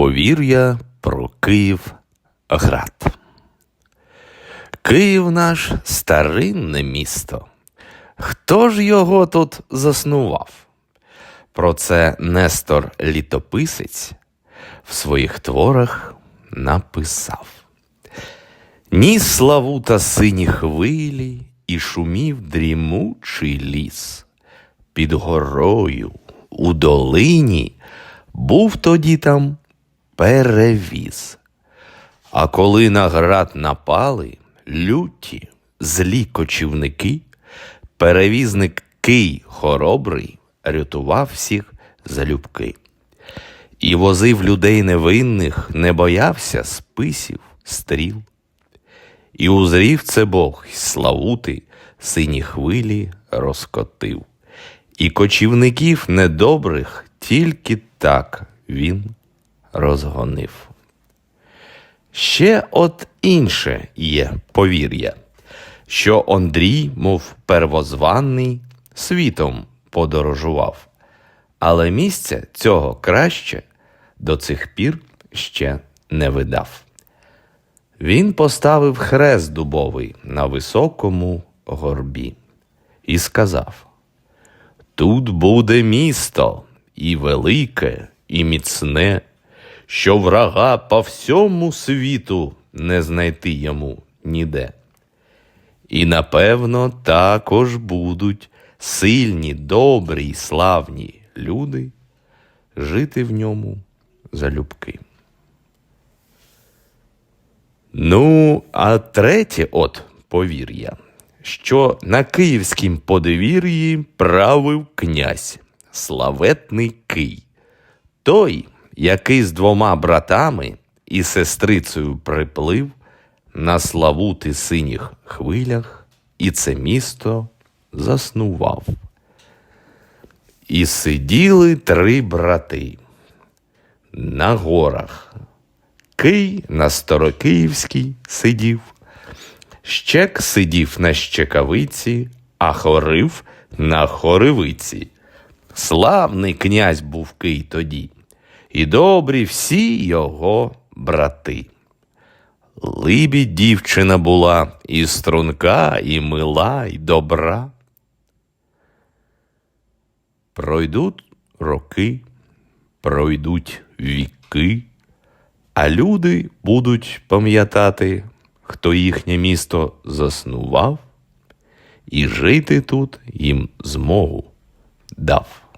Повір'я про Київ град. Київ наш старинне місто. Хто ж його тут заснував? Про це Нестор Літописець в своїх творах написав. Ніс славута сині хвилі, і шумів дрімучий ліс. Під горою у долині був тоді там перевіз. А коли на град напали люті, злі кочівники, перевізник Кий хоробрий рятував всіх залюбки. І возив людей невинних, не боявся списів, стріл. І узрів це Бог, й славути, сині хвилі розкотив. І кочівників недобрих тільки так він розгонив. Ще от інше є повір'я, що Андрій, мов первозваний, світом подорожував, але місця цього краще до цих пір ще не видав. Він поставив хрест дубовий на високому горбі і сказав: Тут буде місто і велике, і міцне, що врага по всьому світу не знайти йому ніде. І напевно також будуть сильні, добрі й славні люди жити в ньому залюбки. Ну, а третє от повір'я, що на київськім подвір'ї правив князь, славетний Кий, той, який з двома братами і сестрицею приплив на славути синіх хвилях, і це місто заснував. І сиділи три брати на горах. Кий на Старокиївській сидів, Щек сидів на щекавиці, а хорив на хоривиці. Славний князь був Кий тоді, і добрі всі його брати. Либі дівчина була і струнка, і мила, і добра. Пройдуть роки, пройдуть віки, а люди будуть пам'ятати, хто їхнє місто заснував, і жити тут їм змогу дав.